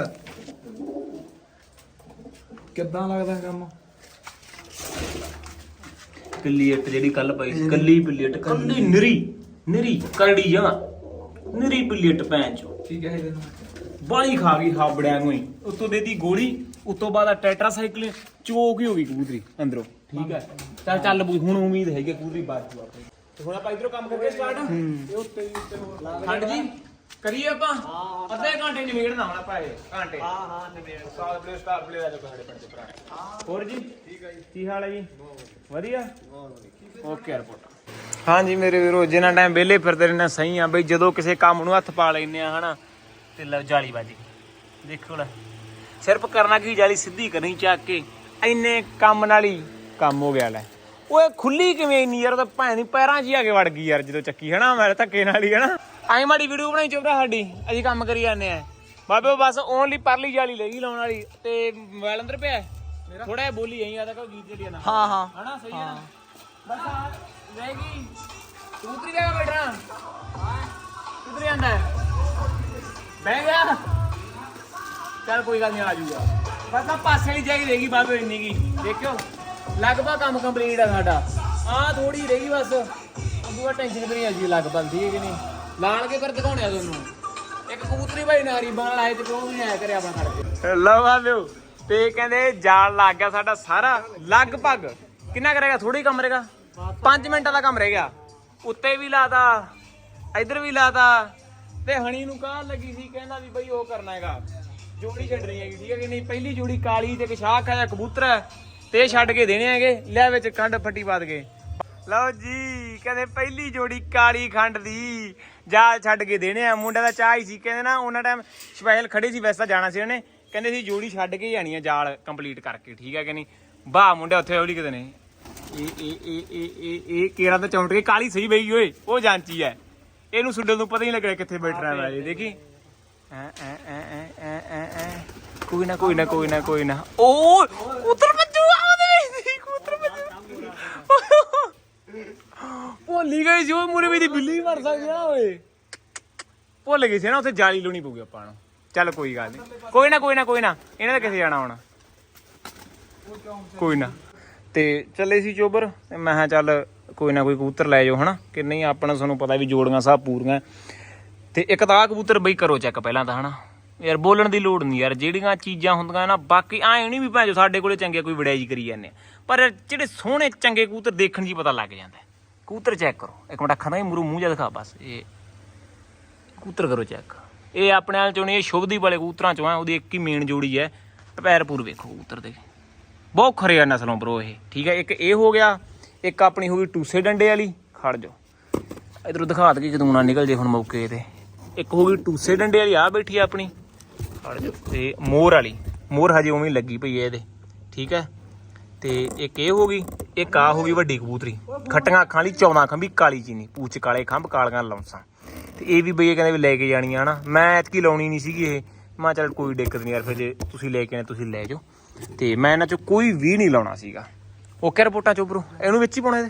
S3: ਕਿੱਦਾਂ ਲੱਗਦਾ ਕੰਮ?
S4: ਪਿੱਲੀਅਟ ਜਿਹੜੀ ਕੱਲ ਪਈ ਸੀ ਕੱਲੀ ਪਿੱਲੀਅਟ ਕੱਲੀ ਨਿਰੀ ਨਿਰੀ ਕਰੜੀ ਜਮਾ ਨਿਰੀ ਪਿੱਲੀਅਟ ਪੈਂ ਚੋ।
S3: ਠੀਕ ਹੈ ਇਹਦੇ ਨੂੰ
S4: ਬਾਲੀ ਖਾ ਗਈ ਹਾਬੜਿਆਂ ਨੂੰ ਹੀ। ਉਤੋਂ ਦੇਤੀ ਗੋਲੀ ਉਤੋਂ ਬਾਅਦ ਟੈਟਰਾਸਾਈਕਲਿਨ ਚੋਕ ਹੀ ਹੋ ਗਈ ਕਬੂਤਰੀ ਅੰਦਰੋਂ। ਠੀਕ ਹੈ। ਚੱਲ ਚੱਲ ਬਈ ਹੁਣ ਉਮੀਦ ਹੈਗੀ ਹੈ ਕਬੂਤਰੀ ਬਾਤ ਜੂ ਆਪਣੀ। ਤੇ ਹੁਣ ਆਪਾਂ ਇਧਰੋਂ ਕੰਮ ਕਰਕੇ ਸਟਾਰਟ ਇਹ ਉੱਤੇ ਵੀ ਉੱਤੇ ਹੋਰ ਖੰਡ ਜੀ ਕਰੀਏ ਆਪਾਂ? ਅੱਧੇ ਘੰਟੇ ਨਿਬੇੜਨਾ ਹੁਣ ਆਪਾਂ ਇਹ ਘੰਟੇ। ਹਾਂ ਹਾਂ ਨਿਬੇੜ। ਸਟਾਰ ਪਲੇ ਸਟਾਰ ਪਲੇ ਦਾ ਜੋ ਸਾਡੇ ਪਿੰਡ ਦੇ ਭਰਾ। ਹੋਰ ਜੀ? ਠੀਕ ਹੈ ਜੀ। ਕੀ ਹਾਲ ਹੈ ਜੀ? ਵਧੀਆ। ਓਕੇ ਰਿਪੋਰਟ ਹਾਂਜੀ ਮੇਰੇ ਵੀਰੋ ਜਿੰਨਾ ਟਾਈਮ ਵਿਹਲੇ ਫਿਰਦੇ ਰਹਿੰਦੇ ਹਾਂ, ਸਹੀ ਆ। ਬਈ ਜਦੋਂ ਕਿਸੇ ਕੰਮ ਨੂੰ ਹੱਥ ਪਾ ਲੈਨੇ ਆ ਹਨਾ ਤੇ ਲਓ ਜਾਲੀ ਵੱਜ ਗਈ। ਦੇਖੋ ਲੈ ਸਿਰਫ ਕਰਨਾ ਕੀ ਜਾਲੀ ਸਿੱਧੀ ਕਰਨੀ ਚੱਕ ਕੇ ਇੰਨੇ ਕੰਮ ਨਾਲ ਹੀ ਕੰਮ ਹੋ ਗਿਆ ਲੈ। ਓਏ ਖੁੱਲੀ ਕਿਵੇਂ ਇੰਨੀ ਯਾਰ ਉਹ ਤਾਂ ਭੈਣ ਦੀ ਪੈਰਾਂ 'ਚ ਹੀ ਆ ਕੇ ਵੜ ਗਈ ਯਾਰ ਜਦੋਂ ਚੱਕੀ ਹਨਾ? ਮੈਂ ਧੱਕੇ ਨਾਲ ਹੀ ਹਨਾ? ਐਂ ਮਾੜੀ ਵੀਡੀਓ ਬਣਾਈ ਚੋਬਰਾ ਸਾਡੀ ਅਸੀਂ ਕੰਮ ਕਰੀ ਜਾਂਦੇ ਆ। ਬਾਬੇ ਬਸ ਓਨਲੀ ਪਰਲੀ ਜਾਲੀ ਲੈ ਗਈ ਲਾਉਣ ਵਾਲੀ ਤੇ ਮੋਬਾਈਲ ਅੰਦਰ ਪਿਆ ਥੋੜਾ ਜਿਹਾ ਬੋਲੀ ਆਈ ਆ ਤਾਂ ਕੋਈ ਗੀਤ ਜਿਹੜੀ ਨਾ।
S3: ਹਾਂ ਹਾਂ।
S4: ਹਨਾ ਸਹੀ ਹੈ ਨਾ? ਬਸ ਆ ਰਹਿ ਗਈ। ਤੂੰ ਉਤਰੀ ਜਾਗਾ ਬੈਠਾ। ਕਿੱਧਰ ਜਾਂਦਾ ਬਹਿ ਗਿਆ। ਚੱਲ ਕੋਈ ਗੱਲ ਨਹੀਂ ਆ ਜੂਗਾ। ਬਸ ਆ ਪਾਸੇ ਵਾਲੀ ਜਾਈ ਰਹੇਗੀ ਬਾਬੇ ਇੰਨੀ ਕੀ। ਦੇਖਿਓ। ਲਗਭਗ ਕੰਮ ਕੰਪਲੀਟ ਆ ਸਾਡਾ। ਆ ਥੋੜੀ ਰਹੀ ਬਸ। ਉਹਦਾ ਟੈਨਸ਼ਨ ਵੀ ਨਹੀਂ ਆ ਜੀ ਲਗਭਗ ਠੀਕ ਨਹੀਂ ਲਾਣ ਕੇ ਫਿਰ ਦਿਖਾਉਣੇ ਆ ਤੁਹਾਨੂੰ। ਇੱਕ ਕਬੂਤਰੀ ਭਾਈ ਨਾਰੀ ਬਾਣ ਆਏ ਤੇ ਉਹ ਵੀ ਆਇਆ ਕਰਿਆ ਆਪਣਾ ਖੜ ਕੇ। ਲਓ ਬਾਬਿਓ ਤੇ ਕਹਿੰਦੇ ਜਾਲ ਲੱਗ ਗਿਆ ਸਾਡਾ ਸਾਰਾ। ਲਗਭਗ ਕਿੰਨਾ ਕਰੇਗਾ ਥੋੜੀ ਕੰਮ ਰਹੇਗਾ 5 ਮਿੰਟਾਂ ਦਾ ਕੰਮ ਰਹਿ ਗਿਆ। ਉੱਤੇ ਵੀ ਲਾਤਾ, ਇਧਰ ਵੀ ਲਾਤਾ। ਤੇ ਹਣੀ ਨੂੰ ਕਾਹ ਲੱਗੀ ਸੀ, ਕਹਿੰਦਾ ਵੀ ਬਈ ਉਹ ਕਰਨਾ ਹੈਗਾ। ਜੋੜੀ ਛੱਡਣੀ ਹੈਗੀ, ਠੀਕ ਹੈ ਕਿ ਨਹੀਂ? ਪਹਿਲੀ ਜੋੜੀ ਕਾਲੀ ਤੇ ਇੱਕ ਸ਼ਾਹ ਹੈ ਕਬੂਤਰ ਹੈ। ਤੇ ਇਹ ਛੱਡ ਕੇ ਦੇਣੇ ਹੈਗੇ। ਲੈ ਵਿੱਚ ਖੰਡ ਫੱਟੀ ਪਾ ਦਗੇ। ਲਓ ਜੀ, ਕਹਿੰਦੇ ਪਹਿਲੀ ਜੋੜੀ ਕਾਲੀ ਖੰਡ ਦੀ। ਜਾ ਛੱਡ ਕੇ ਦੇਣੇ ਆ। ਮੁੰਡਾ ਦਾ ਚਾਹ ਹੀ ਸੀ, ਕਹਿੰਦੇ ਨਾ ਉਹਨਾਂ ਟਾਈਮ ਸਪੈਸ਼ਲ ਖੜੇ ਸੀ, ਵੈਸੇ ਤਾਂ ਜਾਣਾ ਸੀ ਉਹਨੇ। ਕਹਿੰਦੇ ਸੀ ਜੋੜੀ ਛੱਡ ਕੇ ਹੀ ਜਾਣੀ ਆ ਜਾਲ ਕੰਪਲੀਟ ਕਰਕੇ, ਠੀਕ ਹੈ ਕਿ ਨਹੀਂ? ਵਾਹ, ਮੁੰਡਾ ਉੱਥੇ ਹੌਲੀ ਕਿਤੇ ਨੇ। ਇਹ ਇਹ ਇਹ ਇਹ ਇਹ ਇਹ ਕੇਰਾ ਤਾਂ ਚੌਂਟ ਕੇ, ਕਾਲੀ ਸਹੀ ਬਈ ਓਏ, ਉਹ ਜਾਂਚੀ ਐ ਇਹਨੂੰ ਸੁੱਡਲ ਨੂੰ ਪਤਾ ਹੀ ਨਹੀਂ ਲੱਗਿਆ ਕਿੱਥੇ ਬੈਠਣਾ ਮੈਂ ਇਹ, ਦੇਖੀ? ਐ ਐ ਐ ਐ ਐ ਐ ਐ। ਕੋਈ ਨਾ ਕੋਈ ਨਾ ਕੋਈ ਨਾ ਕੋਈ ਨਾ। ਓ ਕੂਤਰ ਬੱਜੂ ਆਉਦੇ ਕੂਤਰ ਬੱਜੂ ਭੁੱਲੀ ਗਈ ਜੋ ਮੂਰੇ ਮੇਰੀ ਬਿੱਲੀ ਮਰ ਸਕਦੀ ਆ, ਓਏ। ਭੁੱਲ ਗਏ ਸੀ ਨਾ, ਉੱਥੇ ਜਾਲੀ ਲਾਉਣੀ ਪਊਗੀ ਆਪਾਂ ਨੂੰ। ਚੱਲ ਕੋਈ ਗੱਲ ਨਹੀਂ ਕੋਈ ਨਾ ਕੋਈ ਨਾ ਕੋਈ ਨਾ। ਇਹਨਾਂ ਦਾ ਕਿੱਥੇ ਜਾਣਾ ਹੁਣ। ਕੋਈ ਨਾ। ਤੇ ਚੱਲੇ ਸੀ ਚੋਬਰ, ਤੇ ਮੈਂ ਕਿਹਾ ਚੱਲ ਕੋਈ ਨਾ, ਕੋਈ ਕਬੂਤਰ ਲੈ ਜਾਓ, ਹਨਾ? ਕਿ ਨਹੀਂ ਆਪਣਾ ਤੁਹਾਨੂੰ ਪਤਾ ਵੀ ਜੋੜੀਆਂ ਸਭ ਪੂਰੀਆਂ। ਤੇ ਇੱਕ ਤਾਂ ਆਹ ਕਬੂਤਰ ਬਈ ਕਰੋ ਚੈੱਕ ਪਹਿਲਾਂ ਤਾਂ, ਹਨਾ? ਯਾਰ, ਬੋਲਣ ਦੀ ਲੋੜ ਨਹੀਂ ਯਾਰ। ਜਿਹੜੀਆਂ ਚੀਜ਼ਾਂ ਹੁੰਦੀਆਂ ਨਾ, ਬਾਕੀ ਐ ਨਹੀਂ ਵੀ ਭਾਵੇਂ ਸਾਡੇ ਕੋਲੇ ਚੰਗੇ ਕੋਈ ਵਡਿਆਈ ਕਰੀ ਜਾਂਦੇ ਆ। ਪਰ ਜਿਹੜੇ ਸੋਹਣੇ ਚੰਗੇ ਕਬੂਤਰ ਦੇਖਣ 'ਚ ਪਤਾ ਲੱਗ ਜਾਂਦਾ ਹੈ। ਕਬੂਤਰ ਚੈੱਕ ਕਰੋ। ਇੱਕ ਮਿੰਟ ਅੱਖਾਂ ਦਾ ਹੀ ਮੂੰਹ ਮੂੰਹ ਜਿਹਾ ਦਿਖਾ, ਬਸ ਇਹ ਕਬੂਤਰ ਕਰੋ ਚੈੱਕ ਇਹ ਆਪਣੇ ਨਾਲ ਚੋਂ ਇਹ ਸ਼ੁਭਦੀਪ ਵਾਲੇ ਕਬੂਤਰਾਂ ਚੋਂ ਆ ਉਹਦੀ ਇੱਕ ਹੀ ਮੇਨ ਜੋੜੀ ਹੈ। ਪੈਰ ਵੇਖੋ ਕਬੂਤਰ ਦੇ। ਬਹੁਤ ਖਰੇ ਆ ਨਸਲੋਂ ਬਰੋ ਇਹ। ਠੀਕ ਹੈ, ਇੱਕ ਇਹ ਹੋ ਗਿਆ, ਇੱਕ ਆਪਣੀ ਹੋ ਗਈ ਟੂਸੇ ਡੰਡੇ ਵਾਲੀ। ਖੜ ਜਾਓ। ਇਧਰੋਂ ਦਿਖਾ ਦੇ ਜਦੋਂ ਨਾ ਨਿਕਲ ਜੇ ਹੁਣ ਮੌਕੇ ਤੇ। ਇੱਕ ਹੋ ਗਈ ਟੂਸੇ ਡੰਡੇ ਵਾਲੀ ਆ ਬੈਠੀ ਆ ਆਪਣੀ। ਖੜ ਜਾਓ। ਤੇ ਮੋਰ ਵਾਲੀ। ਮੋਰ ਹਜੇ ਉਵੇਂ ਲੱਗੀ ਪਈ ਹੈ ਇਹਦੇ। ਠੀਕ ਹੈ ਤੇ ਇੱਕ ਇਹ ਹੋ ਗਈ ਇੱਕ ਆ ਹੋ ਗਈ ਵੱਡੀ ਕਬੂਤਰੀ। ਖੱਟੀਆਂ ਅੱਖਾਂ ਵਾਲੀ 14 ਖੰਭੀ ਕਾਲੀ ਚੀਨੀ ਪੂਛ ਕਾਲੇ ਖੰਭ ਕਾਲੀਆਂ ਲੌਂਸਾਂ ਤੇ ਇਹ ਵੀ ਬਈ ਇਹ ਕਹਿੰਦੇ ਵੀ ਲੈ ਕੇ ਜਾਣੀ ਆ ਨਾ ਮੈਂ ਐਤਕੀ ਲਾਉਣੀ ਨਹੀਂ ਸੀਗੀ ਇਹ। ਮੈਂ ਚੱਲ ਕੋਈ ਦਿੱਕਤ ਨਹੀਂ ਯਾਰ ਫਿਰ ਜੇ ਤੁਸੀਂ ਲੈ ਕੇ ਆਏ ਤੁਸੀਂ ਲੈ ਜਾਓ। ਤੇ ਮੈਂ ਇਹਨਾਂ ਚੋਂ ਕੋਈ ਵੀ ਨਹੀਂ ਲਾਉਣਾ ਸੀਗਾ। ਓਕੇ ਰਿਪੋਰਟਾਂ ਚੋਂ ਬਰੋ ਇਹਨੂੰ ਵਿੱਚ ਹੀ ਪਾਉਣਾ ਇਹਦੇ?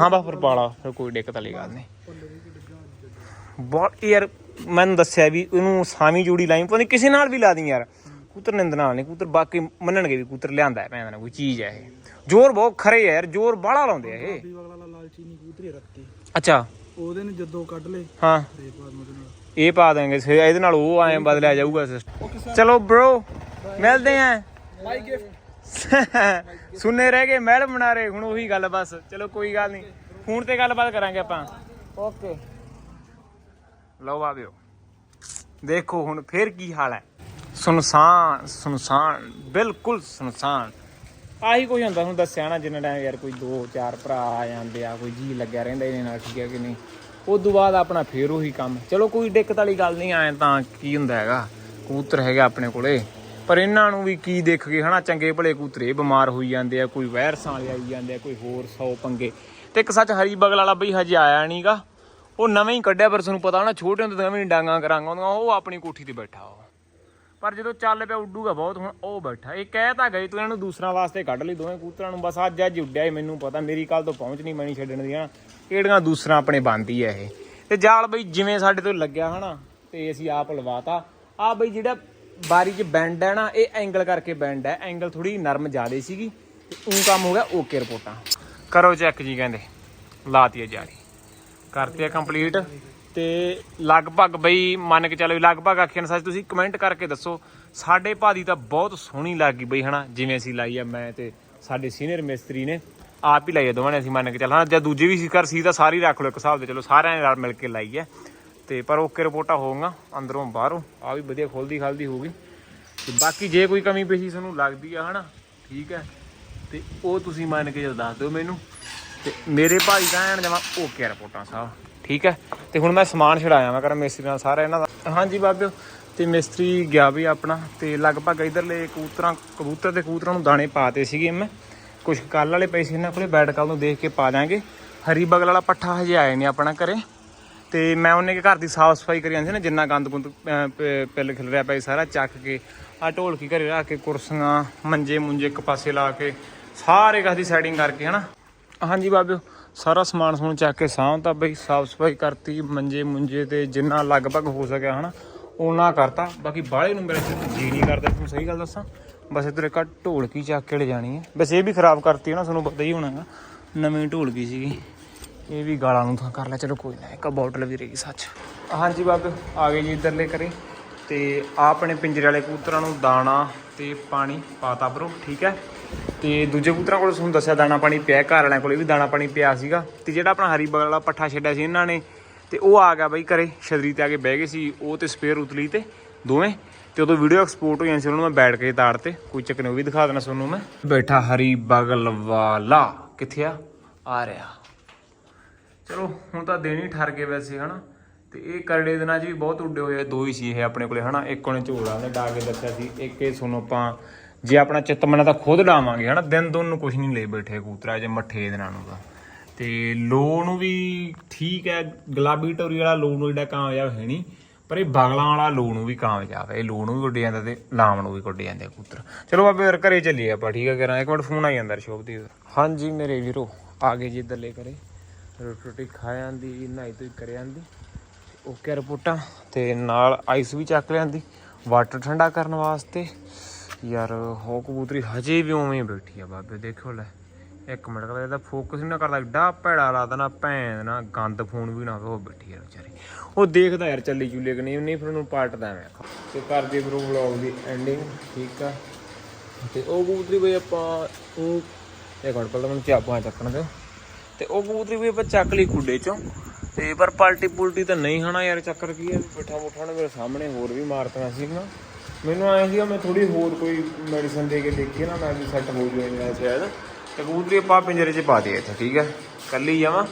S4: ਹਾਂ ਬਸ ਫਿਰ ਪਾਲਾ ਫਿਰ ਕੋਈ ਦਿੱਕਤ ਵਾਲੀ ਗੱਲ ਨਹੀਂ। ਬਹੁਤ ਯਾਰ ਮੈਨੂੰ ਦੱਸਿਆ ਵੀ ਉਹਨੂੰ ਸਾਵੀਂ ਜੋੜੀ ਲਾਈ ਪਤਾ ਕਿਸੇ ਨਾਲ ਵੀ ਲਾ ਦੀ ਯਾਰ। ਕੂਤਰ ਨਿੰਦ ਨਾਲ ਨਹੀਂ ਕੂਤਰ ਬਾਕੀ ਮੰਨਣਗੇ ਵੀ ਕੂਤਰ ਲਿਆਂਦਾ ਹੈ ਭੈਣ ਦਾ ਕੋਈ ਚੀਜ਼ ਹੈ ਇਹ। ਜ਼ੋਰ ਬਹੁਤ ਖਰੇ ਹੈ ਯਾਰ ਜ਼ੋਰ ਬਾਹਲਾ ਲਾਉਂਦੇ ਆ ਇਹ।
S3: ਵਾਲਾ ਲਾਲਚੀ ਨਹੀਂ ਕਬੂਤਰੀ ਰੱਤੀ
S4: ਅੱਛਾ।
S3: ਉਹਦੇ ਨੇ ਜਦੋਂ ਕੱਢ ਲੇ
S4: ਹਾਂ। ਇਹ ਪਾ ਦਾਂਗੇ ਫਿਰ ਇਹਦੇ ਨਾਲ ਉਹ ਐਂ ਬਦਲਿਆ ਜਾਊਗਾ ਸਿਸਟਮ ਚਲੋ ਬ్రో ਮਿਲਦੇ ਆਂ।
S3: ਮਾਈ ਗਿਫਟ
S4: ਸੁਣਨੇ ਰਹਿ ਗਏ ਮਹਿਲ ਬਣਾ ਰਹੇ ਹੁਣ ਉਹੀ ਗੱਲ ਬਸ। ਚਲੋ ਕੋਈ ਗੱਲ ਨਹੀਂ ਫੋਨ ਤੇ ਗੱਲਬਾਤ ਕਰਾਂਗੇ ਆਪਾਂ। ਓਕੇ। ਲਓ ਆਵਿਓ ਦੇਖੋ ਹੁਣ ਫੇਰ ਕੀ ਹਾਲ ਹੈ। ਸੁਨਸਾਨ ਸੁਨਸਾਨ, ਬਿਲਕੁਲ ਸੁਨਸਾਨ। ਆਹੀ ਕੋਈ ਹੁੰਦਾ ਤੁਹਾਨੂੰ ਦੱਸਿਆ ਨਾ ਜਿੰਨਾ ਟਾਈਮ ਯਾਰ ਕੋਈ ਦੋ, ਚਾਰ ਭਰਾ ਆ ਜਾਂਦੇ ਆ, ਕੋਈ ਜੀ ਲੱਗਿਆ ਰਹਿੰਦਾ ਇਹਦੇ ਨਾਲ, ਠੀਕ ਹੈ ਕਿ ਨਹੀਂ? ਉਸ ਤੋਂ ਬਾਅਦ ਆਪਣਾ ਫੇਰ ਉਹੀ ਕੰਮ। ਚਲੋ ਕੋਈ ਦਿੱਕਤ ਵਾਲੀ ਗੱਲ ਨਹੀਂ ਆਏ ਤਾਂ ਕੀ ਹੁੰਦਾ ਹੈਗਾ? ਕਬੂਤਰ ਹੈਗਾ ਆਪਣੇ ਕੋਲੇ। ਪਰ ਇਹਨਾਂ ਨੂੰ ਵੀ ਕੀ ਦੇਖ ਕੇ ਹਨਾ, ਚੰਗੇ ਭਲੇ ਕਬੂਤਰੇ ਬਿਮਾਰ ਹੋਈ ਜਾਂਦੇ ਆ, ਕੋਈ ਵਾਇਰਸਾਂ ਵਾਲੇ ਆਈ ਜਾਂਦੇ ਆ, ਕੋਈ ਹੋਰ ਸੌ ਪੰਗੇ। ਤੇ ਇੱਕ ਸੱਚ ਹਰੀ ਬਗਲ ਵਾਲਾ ਬਈ ਹਜੇ ਆਇਆ ਨਹੀਂਗਾ ਉਹ ਨਵੇਂ ਹੀ ਕੱਢਿਆ, ਪਰ ਤੁਹਾਨੂੰ ਪਤਾ ਨਾ, ਛੋਟੇ ਹੁੰਦੇ ਤਾਂ ਵੀ ਡਾਂਗਾ ਕਰਾਂਗਾ ਉਹ ਆਪਣੀ ਕੋਠੀ ਤੇ ਬੈਠਾ ਉਹ। ਪਰ ਜਦੋਂ ਚੱਲ ਪਿਆ ਉੱਡੂਗਾ ਬਹੁਤ, ਹੁਣ ਉਹ ਬੈਠਾ। ਇਹ ਕਹਿ ਤਾਂ ਗਈ, ਤੂੰ ਇਹਨੂੰ ਦੂਸਰਾ ਵਾਸਤੇ ਕੱਢ ਲਈ, ਦੋਵੇਂ ਕੂਤਰਾਂ ਨੂੰ। ਬਸ ਅੱਜ ਅੱਜ ਉੱਡਿਆ ਮੈਨੂੰ ਪਤਾ, ਮੇਰੀ ਕੱਲ ਤੋਂ ਪਹੁੰਚ ਨਹੀਂ ਮੈਣੀ ਛੱਡਣ ਦੀ, ਹਨਾ। ਕਿਹੜੀਆਂ ਦੂਸਰਾ ਆਪਣੇ ਬੰਦੀ ਆ ਇਹ। ਤੇ ਜਾਲ ਬਈ ਜਿਵੇਂ ਸਾਡੇ ਤੋਂ ਲੱਗਿਆ, ਹਨਾ, ਤੇ ਅਸੀਂ ਆਪ ਲਵਾਤਾ। ਆ ਬਈ ਜਿਹੜਾ ਬਾਰੀ 'ਚ ਬੈਂਡ ਹੈ ਨਾ, ਇਹ ਐਂਗਲ ਕਰਕੇ ਬੈਂਡ ਹੈ। ਐਂਗਲ ਥੋੜੀ ਨਰਮ ਜ਼ਿਆਦੇ ਸੀਗੀ, ਤੇ ਕੰਮ ਹੋ ਗਿਆ ਓਕੇ ਰਿਪੋਰਟਾਂ। ਕਰੋ ਚੈੱਕ ਜੀ ਕਹਿੰਦੇ, ਲਾਤੀ ਹੈ ਜਾਲੀ। ਕਰਤੀ ਹੈ ਕੰਪਲੀਟ ਤੇ ਲਗਭਗ ਬਈ ਮੰਨ ਕੇ ਚੱਲੋ ਲਗਭਗ ਆਖਿਆ ਨਾ, ਸੱਚ ਤੁਸੀਂ ਕਮੈਂਟ ਕਰਕੇ ਦੱਸੋ, ਸਾਡੇ ਭਾਦੀ ਤਾਂ ਬਹੁਤ ਸੋਹਣੀ ਲੱਗ ਗਈ ਬਈ, ਹਨਾ? ਜਿਵੇਂ ਅਸੀਂ ਲਾਈ ਆ, ਮੈਂ ਤੇ ਸਾਡੇ ਸੀਨੀਅਰ ਮਿਸਤਰੀ ਨੇ, ਆਪ ਹੀ ਲਾਈ ਆ, ਦੋਵਾਂ ਨੇ ਅਸੀਂ ਮੰਨ ਕੇ ਚੱਲ ਹਾਂ ਜਾਂ ਦੂਜੇ ਵੀ ਸੀ ਕਰ ਸੀ, ਤਾਂ ਸਾਰੀ ਰੱਖ ਲਓ, ਇੱਕ ਹਿਸਾਬ ਦੇ ਚਲੋ, ਸਾਰਿਆਂ ਨੇ ਰਲ ਮਿਲ ਕੇ ਲਾਈ ਹੈ ਤੇ ਪਰ ਓਕੇ ਰਿਪੋਰਟਾਂ ਹੋਊਗਾ ਅੰਦਰੋਂ ਬਾਹਰੋਂ ਆ ਵੀ ਵਧੀਆ ਖੁੱਲਦੀ ਖਾਲਦੀ ਹੋਊਗੀ। ਤੇ ਬਾਕੀ ਜੇ ਕੋਈ ਕਮੀ ਪੇਸ਼ੀ ਤੁਹਾਨੂੰ ਲੱਗਦੀ ਆ, ਹਨਾ? ਠੀਕ ਹੈ ਤੇ ਉਹ ਤੁਸੀਂ ਮੰਨ ਕੇ ਜਦ ਦੱਸ ਦਿਓ ਮੈਨੂੰ। ਤੇ ਮੇਰੇ ਭਾਈ ਤਾਂ ਐਨ ਜਮਾ ਓਕੇ ਰਿਪੋਰਟਾਂ, ਸਾਹਿਬ। ਠੀਕ ਹੈ? ਤੇ ਹੁਣ ਮੈਂ ਸਮਾਨ ਛਡਾਇਆ ਮੈਂ ਕਰ ਮਿਸਤਰੀ ਨਾਲ ਸਾਰਾ ਇਹਨਾਂ ਦਾ। ਹਾਂਜੀ ਬਾਬਿਓ ਤੇ ਮਿਸਤਰੀ ਗਿਆ ਵੀ ਆਪਣਾ, ਤੇ ਲਗਭਗ ਇਧਰਲੇ ਕਬੂਤਰਾਂ, ਕਬੂਤਰ ਤੇ ਕਬੂਤਰਾਂ ਨੂੰ ਦਾਣੇ ਪਾਤੇ ਸੀਗੇ ਮੈਂ। ਕੁਝ ਕੱਲ ਵਾਲੇ ਪਏ ਪੈਸੇ ਇਹਨਾਂ ਕੋਲੇ ਬੈਠ ਕੱਲ ਨੂੰ ਦੇਖ ਕੇ ਪਾ ਦਾਂਗੇ ਹਰੀ ਬਗਲ ਵਾਲਾ ਪੱਠਾ ਹਜੇ ਆਏ ਨਹੀਂ ਆਪਣਾ ਘਰੇ। ਤੇ ਮੈਂ ਉਹਨੇ ਕੇ ਘਰ ਦੀ ਸਾਫ਼ ਸਫ਼ਾਈ ਕਰੀ ਜਾਂਦੀ ਸੀ ਨਾ, ਜਿੰਨਾ ਗੰਦ ਗੁੰਦ ਪਿੱਲ ਖਿਲ ਰਿਹਾ ਪਿਆ ਸਾਰਾ, ਚੱਕ ਕੇ ਆ ਢੋਲਕੀ ਘਰੇ ਰੱਖ ਕੇ, ਕੁਰਸੀਆਂ ਮੰਜੇ ਮੁੰਜੇ ਇੱਕ ਪਾਸੇ ਲਾ ਕੇ, ਸਾਰੇ ਕਸ ਦੀ ਸੈਟਿੰਗ ਕਰਕੇ ਹਨਾ। ਹਾਂਜੀ ਬਾਬਿਓ ਸਾਰਾ ਸਮਾਨ ਸਮੂਨ ਚੱਕ ਕੇ ਸਾਂਭਤਾ ਬਈ, ਸਾਫ਼ ਸਫ਼ਾਈ ਕਰਤੀ, ਮੰਜੇ ਮੁੰਜੇ ਤੇ ਜਿੰਨਾ ਲਗਭਗ ਹੋ ਸਕਿਆ ਹਨਾ ਉਹਨਾਂ ਕਰਤਾ। ਬਾਕੀ ਬਾਹਲੇ ਨੂੰ ਮੇਰੇ ਜੀ ਨਹੀਂ ਕਰਦਾ, ਤੁਹਾਨੂੰ ਸਹੀ ਗੱਲ ਦੱਸਾਂ। ਬਸ ਇਧਰ ਇੱਕ ਢੋਲਕੀ ਚੱਕ ਕੇ ਲੈ ਜਾਣੀ ਹੈ। ਬਸ ਇਹ ਵੀ ਖਰਾਬ ਕਰਤੀ ਹੈ ਨਾ ਤੁਹਾਨੂੰ ਪਤਾ ਹੀ ਹੋਣਾ ਗਾ ਨਵੀਂ ਢੋਲਕੀ ਸੀਗੀ। ਇਹ ਵੀ ਗਾਲਾਂ ਨੂੰ ਤਾਂ ਕਰ ਲਿਆ। ਚਲੋ ਕੋਈ ਨਾ, ਇੱਕ ਬੋਟਲ ਵੀ ਰਹੀ ਸੱਚ। ਹਾਂਜੀ ਬਾਬੇ ਆ ਗਏ ਜੀ ਇਧਰਲੇ ਕਰੇ ਤੇ ਆਪਣੇ ਪਿੰਜਰੇ ਵਾਲੇ ਕਬੂਤਰਾਂ ਨੂੰ ਦਾਣਾ ਤੇ ਪਾਣੀ ਪਾਤਾ ਬਰੋ, ਠੀਕ ਹੈ? ਤੇ ਦੂਜੇ ਕਬੂਤਰਾਂ ਕੋਲ ਤੁਹਾਨੂੰ ਦੱਸਿਆ ਦਾਣਾ ਪਾਣੀ ਪਿਆ, ਘਰ ਵਾਲਿਆਂ ਕੋਲ ਵੀ ਦਾਣਾ ਪਾਣੀ ਪਿਆ ਸੀਗਾ। ਤੇ ਜਿਹੜਾ ਆਪਣਾ ਹਰੀ ਬਗਲ ਵਾਲਾ ਪੱਠਾ ਛੱਡਿਆ ਸੀ ਇਹਨਾਂ ਨੇ, ਤੇ ਉਹ ਆ ਗਿਆ ਬਈ ਘਰੇ, ਛਦਰੀ ਤੇ ਆ ਕੇ ਬਹਿ ਗਏ ਸੀ, ਉਹ ਤੇ ਸਪੇਅਰ ਉਤਲੀ ਤੇ ਦੋਵੇਂ। ਤੇ ਉਦੋਂ ਵੀਡੀਓ ਐਕਸਪੋਰਟ ਹੋਈਆਂ ਸੀ, ਉਹਨਾਂ ਨੂੰ ਮੈਂ ਬੈਠ ਕੇ ਤਾੜ ਤੇ, ਕੋਈ ਚੱਕਰ ਨਹੀਂ, ਉਹ ਵੀ ਦਿਖਾ ਦੇਣਾ ਤੁਹਾਨੂੰ ਮੈਂ। ਬੈਠਾ ਹਰੀ ਬਗਲ ਵਾਲਾ, ਕਿੱਥੇ ਆ? ਆ ਰਿਹਾ। ਚਲੋ, ਹੁਣ ਤਾਂ ਦਿਨ ਹੀ ਠਰ ਗਏ ਵੈਸੇ, ਹਨਾ। ਤੇ ਇਹ ਕਰੜੇ ਦਿਨਾਂ 'ਚ ਵੀ ਬਹੁਤ ਉੱਡੇ ਹੋਏ ਆ, ਦੋ ਹੀ ਸੀ ਇਹ ਆਪਣੇ ਕੋਲੇ, ਹਨਾ। ਇੱਕ ਉਹਨੇ ਝੋਲਾ ਨੇ ਡਾ ਕੇ ਦੱਸਿਆ ਸੀ, ਇੱਕ ਇਹ ਸੁਣੋ ਆਪਾਂ ਜੇ ਆਪਣਾ ਚਿੱਤ ਮਨਾ ਤਾਂ ਖੁਦ ਡਾਵਾਂਗੇ, ਹਨਾ? ਦਿਨ ਦੋਨ ਨੂੰ ਕੁਝ ਨਹੀਂ ਲੈ ਬੈਠੇ ਕੂਤਰਾ ਜੇ ਮੱਠੇ ਦਿਨਾਂ ਨੂੰ ਤਾਂ ਤੇ ਲੋ ਨੂੰ ਵੀ ਠੀਕ ਹੈ, ਗੁਲਾਬੀ ਟੋਰੀ ਵਾਲਾ ਲੋ ਨੂੰ ਜਿਹੜਾ ਕਾਮਯਾਬ ਹੈ ਨਹੀਂ, ਪਰ ਇਹ ਬਗਲਾਂ ਵਾਲਾ ਲੋ ਨੂੰ ਵੀ ਕਾਮਯਾਬ ਹੈ। ਇਹ ਲੋ ਨੂੰ ਵੀ ਉੱਡ ਜਾਂਦਾ ਤੇ ਲਾਮ ਨੂੰ ਵੀ ਉੱਡ ਜਾਂਦੇ ਆ ਕਬੂਤਰ। ਚਲੋ ਬਾਬੇ ਯਾਰ ਘਰੇ ਚੱਲੀਏ ਆਪਾਂ, ਠੀਕ ਹੈ ਕਰਾਂ ਇੱਕ ਮਿੰਟ ਫੋਨ ਆਈ ਜਾਂਦਾ ਸ਼ੋਭਦੀਪ ਦਾ। ਹਾਂਜੀ ਮੇਰੇ ਵੀਰੋ, ਆ ਗਏ ਜੀ ਇੱਧਰਲੇ ਕਰੇ ਰੋਟੀ ਰੋਟੀ ਖਾ ਜਾਂਦੀ, ਨਹਾਈ ਧੋਈ ਕਰ ਜਾਂਦੀ। ਓਕੇ ਰਿਪੋਰਟਾਂ, ਤੇ ਨਾਲ ਆਈਸ ਵੀ ਚੱਕ ਲਿਆਂਦੀ। ਵਾਟਰ ਠੰਡਾ ਕਰਨ ਵਾਸਤੇ। ਯਾਰ ਹੋ ਕਬੂਤਰੀ ਹਜੇ ਵੀ ਉਵੇਂ ਬੈਠੀ ਆ ਬਾਬੇ ਦੇਖੋ ਲੈ। ਇੱਕ ਮਿੰਟ ਕਰ, ਇਹਦਾ ਫੋਕਸ ਨਹੀਂ ਨਾ ਕਰਦਾ ਏਡਾ ਭੈੜਾ ਲੱਗਦਾ ਨਾ ਭੈਣ ਨਾ, ਗੰਦ ਫੋਨ ਵੀ ਨਾ ਉਹ ਬੈਠੀ ਆ ਵਿਚਾਰੀ। ਉਹ ਦੇਖਦਾ ਯਾਰ ਚੱਲੀ ਚੁੱਲੇ ਕਿ ਨਹੀਂ ਨਹੀਂ ਫਿਰ ਉਹਨੂੰ ਪਾਟਦਾ ਮੈਂ। ਤੇ ਕਰਦੇ ਬਰੋ ਵਲੌਗ ਦੀ ਐਂਡਿੰਗ ਠੀਕ ਆ? ਤੇ ਉਹ ਕਬੂਤਰੀ ਬਈ ਆਪਾਂ ਉਹ ਇੱਕ ਮਿੰਟ ਪਹਿਲਾਂ ਮੈਨੂੰ ਚਾਪਾਂ ਚੱਕਣ ਦਿਓ। ਤੇ ਉਹ ਕਬੂਤਰੀ ਵੀ ਆਪਾਂ ਚੱਕ ਲਈ ਖੁੱਡੇ ਚੋਂ। ਤੇ ਪਰ ਪਲਟੀ ਪੁਲਟੀ ਤਾਂ ਨਹੀਂ ਹਨਾ ਯਾਰ, ਚੱਕਰ ਕੀ ਹੈ ਬਿਠਾ ਮੁਠਾ ਨੇ ਮੇਰੇ ਸਾਹਮਣੇ ਹੋਰ ਵੀ ਮਾਰਤੀਆਂ ਸੀਗੀਆਂ ਮੈਨੂੰ ਆਇਆ ਸੀਗਾ, ਮੈਂ ਥੋੜੀ ਹੋਰ ਕੋਈ ਮੈਡੀਸਨ ਦੇ ਕੇ ਦੇਖੀ ਨਾ, ਮੈਂ ਵੀ ਸੈੱਟ ਹੋ ਜਾਊ ਇਹਨਾਂ ਸ਼ਾਇਦ। ਤੇ ਕਬੂਤਰੀ ਆਪਾਂ ਪਿੰਜਰੇ 'ਚ ਪਾ ਦਈਏ ਇੱਥੇ, ਠੀਕ ਹੈ ਕੱਲੀ ਜਾਵਾਂ।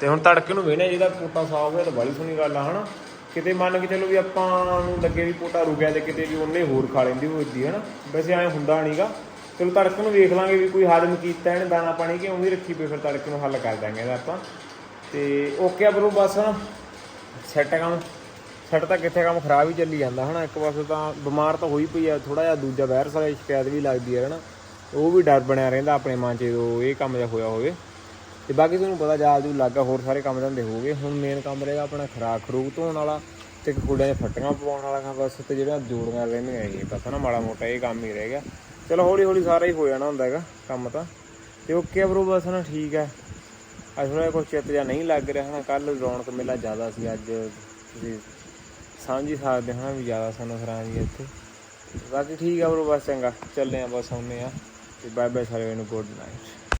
S4: ਤੇ ਹੁਣ ਤੜਕੇ ਨੂੰ ਵੇਣੇ ਜਿਹਦਾ ਪੋਟਾ ਸਾਫ਼ ਹੋਇਆ ਤਾਂ ਬੜੀ ਸੋਹਣੀ ਗੱਲ ਆ, ਹਨਾ? ਕਿਤੇ ਮੰਨ ਕੇ ਚਲੋ ਵੀ ਆਪਾਂ ਨੂੰ ਲੱਗੇ ਵੀ ਪੋਟਾ ਰੁਕਿਆ ਤੇ ਕਿਤੇ ਵੀ ਉਹਨੇ ਹੋਰ ਖਾ ਲੈਂਦੀ ਉਹ ਇੱਦੀ ਹਨਾ? ਵੈਸੇ ਐ ਹੁੰਦਾ ਨਹੀਂਗਾ ਚਲੋ ਤੜਕੇ ਨੂੰ ਵੇਖ ਲਾਂਗੇ ਵੀ ਕੋਈ ਹੱਲ ਕੀਤਾ ਇਹਨੇ, ਦਾਣਾ ਪਾਣੀ ਕਿ ਉਵੇਂ ਹੀ ਰੱਖੀ ਪਈ, ਫਿਰ ਤੜਕੇ ਨੂੰ ਹੱਲ ਕਰ ਦਾਂਗੇ ਇਹਦਾ ਆਪਾਂ। ਤੇ ਓਕੇ ਆ ਬਰੋ, ਬਸ ਸੈੱਟ ਕੰਮ। ਸੈੱਟ ਤਾਂ ਕਿੱਥੇ ਕੰਮ ਖਰਾਬ ਹੀ ਚੱਲੀ ਜਾਂਦਾ, ਹਨਾ? ਇੱਕ ਪਾਸੇ ਤਾਂ ਬਿਮਾਰ ਤਾਂ ਹੋਈ ਪਈ ਆ ਥੋੜਾ ਜਿਹਾ ਦੂਜਾ ਵਾਇਰਸ ਵਾਲੀ ਸ਼ਿਕਾਇਤ ਵੀ ਲੱਗਦੀ ਹੈ ਹਨਾ? ਉਹ ਵੀ ਡਰ ਬਣਿਆ ਰਹਿੰਦਾ ਆਪਣੇ ਮਨ 'ਚ ਜਦੋਂ ਇਹ ਕੰਮ ਜਿਹਾ ਹੋਇਆ ਹੋਵੇ। ਤੇ ਬਾਕੀ ਤੁਹਾਨੂੰ ਪਤਾ ਜਾਲ ਜੂ ਲੱਗਾ, ਹੋਰ ਸਾਰੇ ਕੰਮ ਧੰਦੇ ਹੋ ਗਏ। ਹੁਣ ਮੇਨ ਕੰਮ ਰਹੇਗਾ ਆਪਣਾ ਖਰਾਕ ਖਰੂਕ ਧੋਣ ਵਾਲਾ ਤੇ ਕੁੜਿਆਂ 'ਚ ਫੱਟੀਆਂ ਪਵਾਉਣ ਵਾਲਾ ਕੰਮ, ਬਸ ਤੇ ਜਿਹੜੀਆਂ ਜੋੜੀਆਂ ਰਹਿੰਦੀਆਂ ਇਹ ਬਸ ਨਾ ਮਾੜਾ ਮੋਟਾ ਇਹ ਕੰਮ ਹੀ ਰਹਿ ਗਿਆ। ਚਲੋ ਹੌਲੀ ਹੌਲੀ ਸਾਰਾ ਹੀ ਹੋ ਜਾਣਾ ਹੁੰਦਾ ਹੈਗਾ ਕੰਮ ਤਾਂ। ਤੇ ਓਕੇ ਬਰੋ ਬਸ ਨਾ ਠੀਕ ਹੈ ਅੱਜ ਥੋੜਾ ਕੁਛ ਚਿੱਤ ਜਾਂ ਨਹੀਂ ਲੱਗ ਰਿਹਾ, ਹਨਾ? ਕੱਲ ਰੌਣਕ ਮੇਲਾ ਜ਼ਿਆਦਾ ਸੀ, ਅੱਜ ਤੁਸੀਂ ਸਮਝ ਹੀ ਸਕਦੇ ਹੋ ਵੀ ਜ਼ਿਆਦਾ ਸਾਨੂੰ ਖਰਾਂ ਇੱਥੇ। ਬਾਕੀ ਠੀਕ ਆ ਬਰੋ ਬਸ ਚੰਗਾ। ਚੱਲਦੇ ਆ, ਬਸ ਆਉਂਦੇ ਆ। ਤੇ ਬਾਏ ਬਾਏ ਸਾਰਿਆਂ ਨੂੰ ਗੁੱਡ ਨਾਈਟ